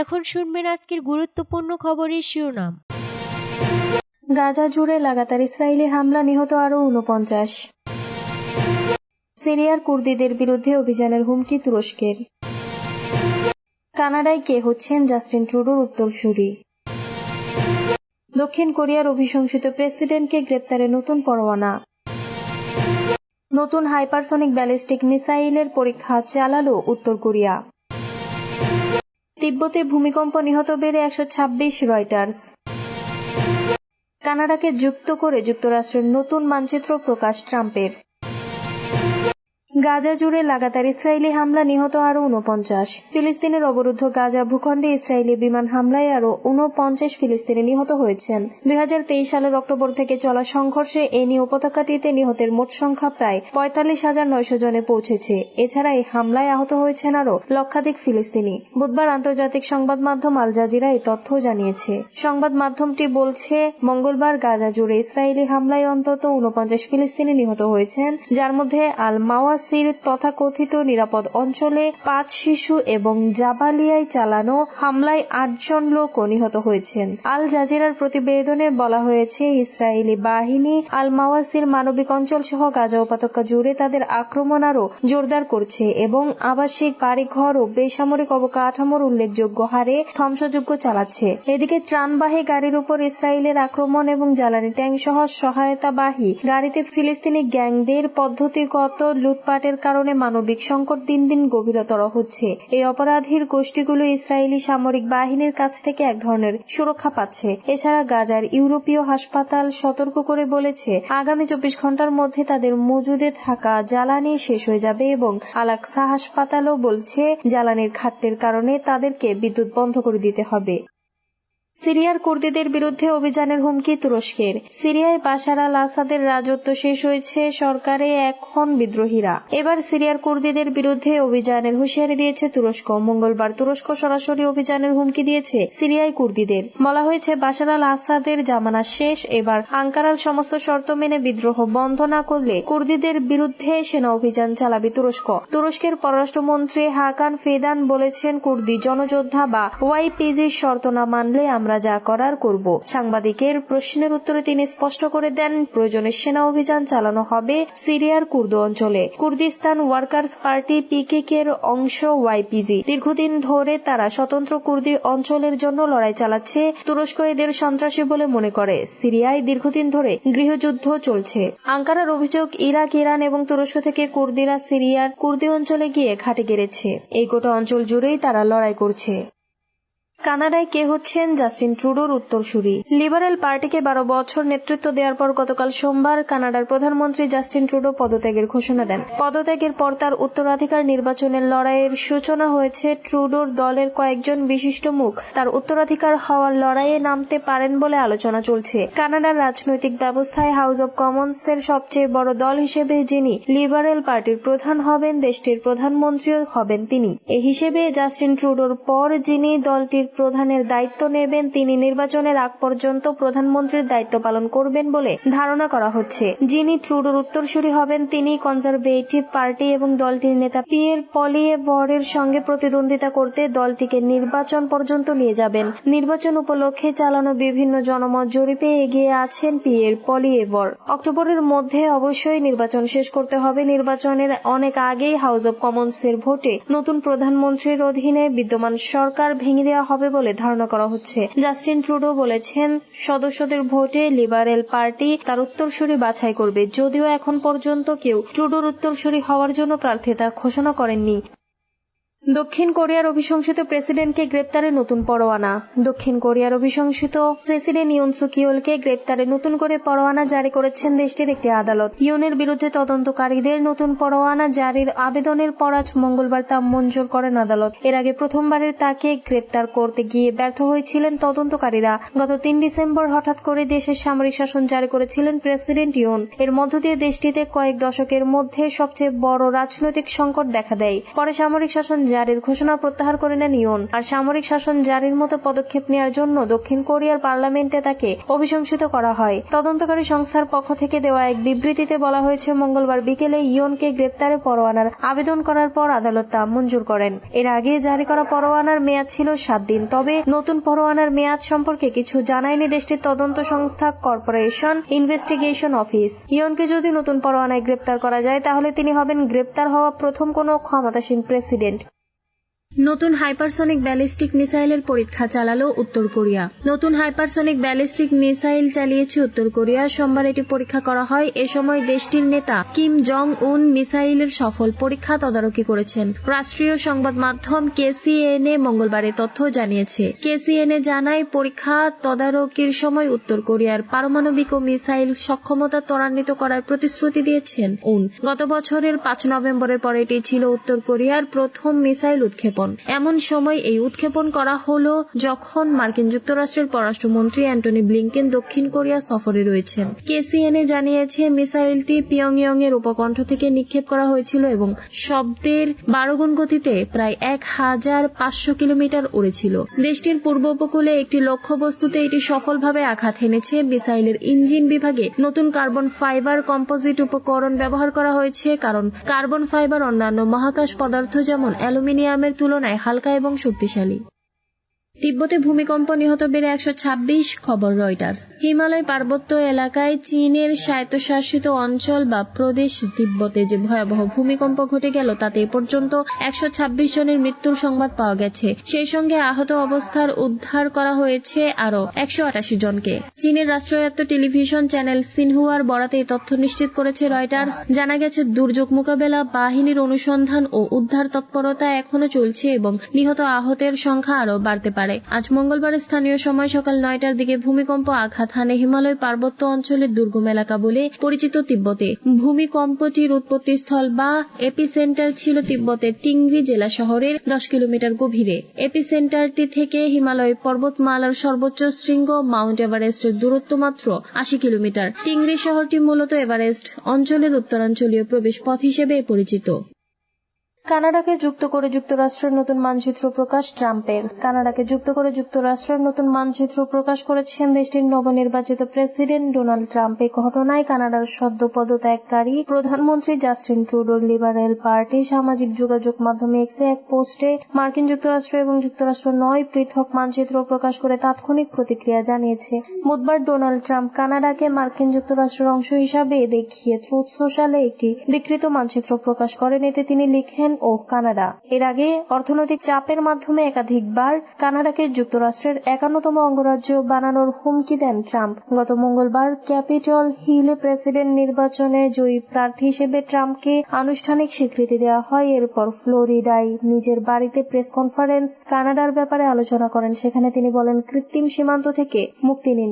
এখন শুনবেন আজকের গুরুত্বপূর্ণ খবরের শিরোনাম। গাজা জুড়ে লাগাতার ইসরায়েলি হামলা নিহত আরও উনপঞ্চাশ সিরিয়ার কুর্দিদের বিরুদ্ধে অভিযানের হুমকি তুরস্কের। কানাডায় কে হচ্ছেন জাস্টিন ট্রুডোর উত্তরসূরি। দক্ষিণ কোরিয়ার অভিশংসিত প্রেসিডেন্টকে গ্রেপ্তারে নতুন পরোয়ানা। নতুন হাইপারসনিক ব্যালিস্টিক মিসাইলের পরীক্ষা চালালো উত্তর কোরিয়া। তিব্বতে ভূমিকম্প নিহত বেড়ে একশো ছাব্বিশ রয়টার্স। কানাডাকে যুক্ত করে যুক্তরাষ্ট্রের নতুন মানচিত্র প্রকাশ ট্রাম্পের। গাজা জুড়ে লাগাতার ইসরায়েলি হামলা নিহত আরও উনপঞ্চাশ ফিলিস্তিনের অবরুদ্ধ গাজা ভূখণ্ডে ইসরায়েলি বিমান হামলায় আরও উনপঞ্চাশ ফিলিস্তিনি নিহত হয়েছেন। দুই হাজার তেইশ সালের অক্টোবর থেকে চলা সংঘর্ষে এ নিয়ে উপত্যকাটিতে নিহতের মোট সংখ্যা প্রায় পঁয়তাল্লিশ হাজার নয়শো জনে পৌঁছেছে। এছাড়া এই হামলায় আহত হয়েছেন আরও লক্ষাধিক ফিলিস্তিনি। বুধবার আন্তর্জাতিক সংবাদ মাধ্যম আল জাজিরা এই তথ্য জানিয়েছে। সংবাদ মাধ্যমটি বলছে, মঙ্গলবার গাজা জুড়ে ইসরায়েলি হামলায় অন্তত উনপঞ্চাশ ফিলিস্তিনি নিহত হয়েছেন, যার মধ্যে আল মাওয়াসির তথাকথিত নিরাপদ অঞ্চলে পাঁচ শিশু এবং জাবালিয়ায় চালানো হামলায় আটজন লোকও নিহত হয়েছেন। আল জাজিরার প্রতিবেদনে বলা হয়েছে, ইসরায়েলি বাহিনী আল মাওয়াসির মানবিক অঞ্চল সহ গাজা উপত্যকা জুড়ে তাদের আক্রমণ আরও জোরদার করছে এবং আবাসিক বাড়িঘর ও বেসামরিক অবকাঠামোর উল্লেখযোগ্য হারে ধ্বংসযজ্ঞ চালাচ্ছে। এদিকে ত্রাণবাহী গাড়ির উপর ইসরায়েলের আক্রমণ এবং জ্বালানি ট্যাঙ্ক সহ সহায়তাবাহী গাড়িতে ফিলিস্তিনি গ্যাংদের পদ্ধতিগত লুটপাটের কারণে মানবিক সংকট দিন দিন গভীরতর হচ্ছে। এই অপরাধীর গোষ্ঠীগুলো ইসরায়েলি সামরিক বাহিনীর কাছ থেকে এক ধরনের সুরক্ষা পাচ্ছে। এছাড়া গাজার ইউরোপীয় হাসপাতাল সতর্ক করে বলেছে, আগামী চব্বিশ ঘণ্টার মধ্যে তাদের মজুদে থাকা জ্বালানি শেষ হয়ে যাবে এবং আলাক্সা হাসপাতালও বলছে, জ্বালানির ঘাটতির কারণে তাদেরকে বিদ্যুৎ বন্ধ করে দিতে হবে। সিরিয়ার কুর্দিদের বিরুদ্ধে অভিযানের হুমকি তুরস্কের। সিরিয়ায় বাশার আল আসাদের রাজত্ব শেষ হয়েছে সরকারে এখন বিদ্রোহীরা। এবার সিরিয়ার কুর্দিদের বিরুদ্ধে অভিযানের হুঁশিয়ারি দিয়েছে তুরস্ক। মঙ্গলবার তুরস্ক সরাসরি অভিযানের হুমকি দিয়েছে সিরিয়ায় কুর্দিদের। বলা হয়েছে, বাশার আল আসাদের জামানা শেষ, এবার আঙ্কারাল সমস্ত শর্ত মেনে বিদ্রোহ বন্ধ না করলে কুর্দিদের বিরুদ্ধে সেনা অভিযান চালাবে তুরস্ক। তুরস্কের পররাষ্ট্রমন্ত্রী হাকান ফেদান বলেছেন, কুর্দি জনযোদ্ধা বা ওয়াইপিজির শর্ত না মানলে আমরা যা করার করব। সাংবাদিকের প্রশ্নের উত্তরে তিনি স্পষ্ট করে দেন, প্রয়োজনে সেনা অভিযান চালানো হবে সিরিয়ার কুর্দ অঞ্চলে। কুর্দিস্তান ওয়ার্কার্স পার্টি পিকেকের অংশ ওয়াইপিজি। দীর্ঘদিন ধরে তারা স্বতন্ত্র কুর্দি অঞ্চলের জন্য লড়াই চালাচ্ছে তুরস্ক এদের সন্ত্রাসী বলে মনে করে। সিরিয়ায় দীর্ঘদিন ধরে গৃহযুদ্ধ চলছে। আঙ্কারার অভিযোগ, ইরাক, ইরান এবং তুরস্ক থেকে কুর্দিরা সিরিয়ার কুর্দি অঞ্চলে গিয়ে ঘাটে গেড়েছে। এই গোটা অঞ্চল জুড়েই তারা লড়াই করছে। কানাডায় কে হচ্ছেন জাস্টিন ট্রুডোর উত্তরসূরি। লিবারেল পার্টিকে বারো বছর নেতৃত্ব দেওয়ার পর গতকাল সোমবার কানাডার প্রধানমন্ত্রী জাস্টিন ট্রুডো পদত্যাগের ঘোষণা দেন। পদত্যাগের পর তার উত্তরাধিকার নির্বাচনের লড়াইয়ের সূচনা হয়েছে ট্রুডোর দলের কয়েকজন বিশিষ্ট মুখ। তার উত্তরাধিকার হওয়ার লড়াইয়ে নামতে পারেন বলে আলোচনা চলছে। কানাডার রাজনৈতিক ব্যবস্থায় হাউস অব কমন্স এর সবচেয়ে বড় দল হিসেবে যিনি লিবারেল পার্টির প্রধান হবেন, দেশটির প্রধানমন্ত্রীও হবেন তিনি। এ হিসেবে জাস্টিন ট্রুডোর পর যিনি দলটির প্রধানের দায়িত্ব নেবেন, তিনি নির্বাচনের আগ পর্যন্ত প্রধানমন্ত্রীর দায়িত্ব পালন করবেন বলে ধারণা করা হচ্ছে। যিনি ট্রুডোর উত্তরসূরি হবেন, তিনি কনজারভেটিভ পার্টি এবং দলটির নেতা পিয়ের পলিয়েভরের সঙ্গে প্রতিদ্বন্দ্বিতা করতে দলটিকে নির্বাচন পর্যন্ত নিয়ে যাবেন। নির্বাচন উপলক্ষে চালানো বিভিন্ন জনমত জরিপে এগিয়ে আছেন পিয়ের পলিয়েভর অক্টোবরের মধ্যে অবশ্যই নির্বাচন শেষ করতে হবে। নির্বাচনের অনেক আগেই হাউস অব কমন্সের ভোটে নতুন প্রধানমন্ত্রীর অধীনে বিদ্যমান সরকার ভেঙে দেওয়া হবে। বলে ধারণা করা হচ্ছে। জাস্টিন ট্রুডো বলেছেন, সদস্যদের ভোটে লিবারেল পার্টি তার উত্তরসূরি বাছাই করবে। যদিও এখন পর্যন্ত কেউ ট্রুডোর উত্তরসূরি হওয়ার জন্য প্রার্থিতা ঘোষণা করেননি। দক্ষিণ কোরিয়ার অভিশংসিত প্রেসিডেন্টকে গ্রেপ্তারে নতুন পরোয়ানা। দক্ষিণ কোরিয়ার অভিশংসিত প্রেসিডেন্ট ইউন সুকিওলকে গ্রেপ্তারে নতুন করে পরোয়ানা জারি করেছেন দেশটির একটি আদালত। ইউনের বিরুদ্ধে তদন্তকারীদের নতুন পরোয়ানা জারির আবেদনের পর আজ মঙ্গলবার তা মঞ্জুর করেন আদালত। এর আগে প্রথমবারের তাকে গ্রেপ্তার করতে গিয়ে ব্যর্থ হয়েছিলেন তদন্তকারীরা। গত তিন ডিসেম্বর হঠাৎ করে দেশের সামরিক শাসন জারি করেছিলেন প্রেসিডেন্ট ইউন এর মধ্য দিয়ে দেশটিতে কয়েক দশকের মধ্যে সবচেয়ে বড় রাজনৈতিক সংকট দেখা দেয়। পরে সামরিক শাসন জারির ঘোষণা প্রত্যাহার করে নেন ইয়ন আর সামরিক শাসন জারির মতো পদক্ষেপ নেওয়ার জন্য দক্ষিণ কোরিয়ার পার্লামেন্টে তাকে অভিশংসিত করা হয়। তদন্তকারী সংস্থার পক্ষ থেকে দেওয়া এক বিবৃতিতে বলা হয়েছে, মঙ্গলবার বিকেলে ইয়নকে গ্রেপ্তারে পরোয়ানার আবেদন করার পর আদালত তা মঞ্জুর করেন। এর আগে জারি করা পরোয়ানার মেয়াদ ছিল সাত দিন। তবে নতুন পরোয়ানার মেয়াদ সম্পর্কে কিছু জানায়নি দেশটির তদন্ত সংস্থা কর্পোরেশন ইনভেস্টিগেশন অফিস। ইয়নকে যদি নতুন পরোয়ানায় গ্রেপ্তার করা যায়, তাহলে তিনি হবেন গ্রেপ্তার হওয়া প্রথম কোনো ক্ষমতাসীন প্রেসিডেন্ট। নতুন হাইপারসনিক ব্যালিস্টিক মিসাইলের পরীক্ষা চালালো উত্তর কোরিয়া। নতুন হাইপারসনিক ব্যালিস্টিক মিসাইল চালিয়েছে উত্তর কোরিয়া। সোমবার এটি পরীক্ষা করা হয়। এ সময় দেশটির নেতা কিম জং উন মিসাইলের সফল পরীক্ষা তদারকি করেছেন। রাষ্ট্রীয় সংবাদ মাধ্যম কেসিএনএ মঙ্গলবার তথ্য জানিয়েছে। কেসিএনএ জানায়, পরীক্ষা তদারকির সময় উত্তর কোরিয়ার পারমাণবিক ও মিসাইল সক্ষমতা ত্বরান্বিত করার প্রতিশ্রুতি দিয়েছেন উন। গত বছরের পাঁচ নভেম্বরের পর এটি ছিল উত্তর কোরিয়ার প্রথম মিসাইল উৎক্ষেপণ। এমন সময় এই উৎক্ষেপণ করা হলো যখন মার্কিন যুক্তরাষ্ট্রের পররাষ্ট্রমন্ত্রী অ্যান্টনি ব্লিংকেন দক্ষিণ কোরিয়া সফরে রয়েছেন। কেসিএনএ জানিয়েছে, মিসাইলটি পিয়ংইয়ং এর উপকণ্ঠ থেকে নিক্ষেপ করা হয়েছিল এবং শব্দের বারো গুণ গতিতে প্রায় এক হাজার পাঁচশো কিলোমিটার উড়েছিল দেশটির পূর্ব উপকূলে একটি লক্ষ্যবস্তুতে এটি সফলভাবে আঘাত হেনেছে। মিসাইলের ইঞ্জিন বিভাগে নতুন কার্বন ফাইবার কম্পোজিট উপকরণ ব্যবহার করা হয়েছে, কারণ কার্বন ফাইবার অন্যান্য মহাকাশ পদার্থ যেমন অ্যালুমিনিয়ামের তুলনায় হালকা এবং শক্তিশালী। তিব্বতে ভূমিকম্প নিহত বেড়ে একশো ছাব্বিশ খবর রয়টার্স। হিমালয় পার্বত্য এলাকায় চীনের স্বায়ত্তশাসিত অঞ্চল বা প্রদেশ তিব্বতে যে ভয়াবহ ভূমিকম্প ঘটে গেল, তাতে পর্যন্ত একশো ছাব্বিশ জনের মৃত্যুর সংবাদ পাওয়া গেছে। সেই সঙ্গে আহত অবস্থার উদ্ধার করা হয়েছে আরও একশো আটাশি জনকে। চীনের রাষ্ট্রায়ত্ত টেলিভিশন চ্যানেল সিনহুয়ার বরাতে তথ্য নিশ্চিত করেছে রয়টার্স। জানা গেছে, দুর্যোগ মোকাবেলা, বাহিনীর অনুসন্ধান ও উদ্ধার তৎপরতা এখনও চলছে এবং নিহত আহতের সংখ্যা আরও বাড়তে পারে। আজ মঙ্গলবার স্থানীয় সময় সকাল নয়টার দিকে ভূমিকম্প আঘাত হানে হিমালয় পার্বত্য অঞ্চলের দুর্গম এলাকা বলে পরিচিত তিব্বতে। ভূমিকম্পটির উৎপত্তিস্থল বা এপিসেন্টার ছিল তিব্বতের টিংরি জেলা শহরের দশ কিলোমিটার গভীরে। এপিসেন্টারটি থেকে হিমালয় পর্বতমালার সর্বোচ্চ শৃঙ্গ মাউন্ট এভারেস্টের দূরত্ব মাত্র আশি কিলোমিটার। টিংরি শহরটি মূলত এভারেস্ট অঞ্চলের উত্তরাঞ্চলীয় প্রবেশ পথ হিসেবে পরিচিত। কানাডাকে যুক্ত করে যুক্তরাষ্ট্রের নতুন মানচিত্র প্রকাশ ট্রাম্পের। কানাডাকে যুক্ত করে যুক্তরাষ্ট্রের নতুন মানচিত্র প্রকাশ করেছেন দেশটির নবনির্বাচিত প্রেসিডেন্ট ডোনাল্ড ট্রাম্প। এই ঘটনায় কানাডার সদ্য পদত্যাগকারী প্রধানমন্ত্রী জাস্টিন ট্রুডোর লিবারেল পার্টি, সামাজিক যোগাযোগ মাধ্যমে এক্সে এক পোস্টে মার্কিন যুক্তরাষ্ট্র এবং যুক্তরাষ্ট্র নয় পৃথক মানচিত্র প্রকাশ করে তাৎক্ষণিক প্রতিক্রিয়া জানিয়েছে। বুধবার ডোনাল্ড ট্রাম্প কানাডাকে মার্কিন যুক্তরাষ্ট্রের অংশ হিসাবে দেখিয়ে, ট্রুথ সোশ্যালে একটি বিকৃত মানচিত্র প্রকাশ করেন। এতে তিনি লিখেন ও কানাডা। এর আগে অর্থনৈতিক চাপের মাধ্যমে একাধিকবার কানাডাকে যুক্তরাষ্ট্রের একান্নতম অঙ্গরাজ্য বানানোর হুমকি দেন ট্রাম্প। গত মঙ্গলবার ক্যাপিটল হিলে প্রেসিডেন্ট নির্বাচনে জয়ী প্রার্থী হিসেবে ট্রাম্পকে আনুষ্ঠানিক স্বীকৃতি দেওয়া হয়। এরপর ফ্লোরিডায় নিজের বাড়িতে প্রেস কনফারেন্স কানাডার ব্যাপারে আলোচনা করেন। সেখানে তিনি বলেন, কৃত্রিম সীমান্ত থেকে মুক্তি নিন।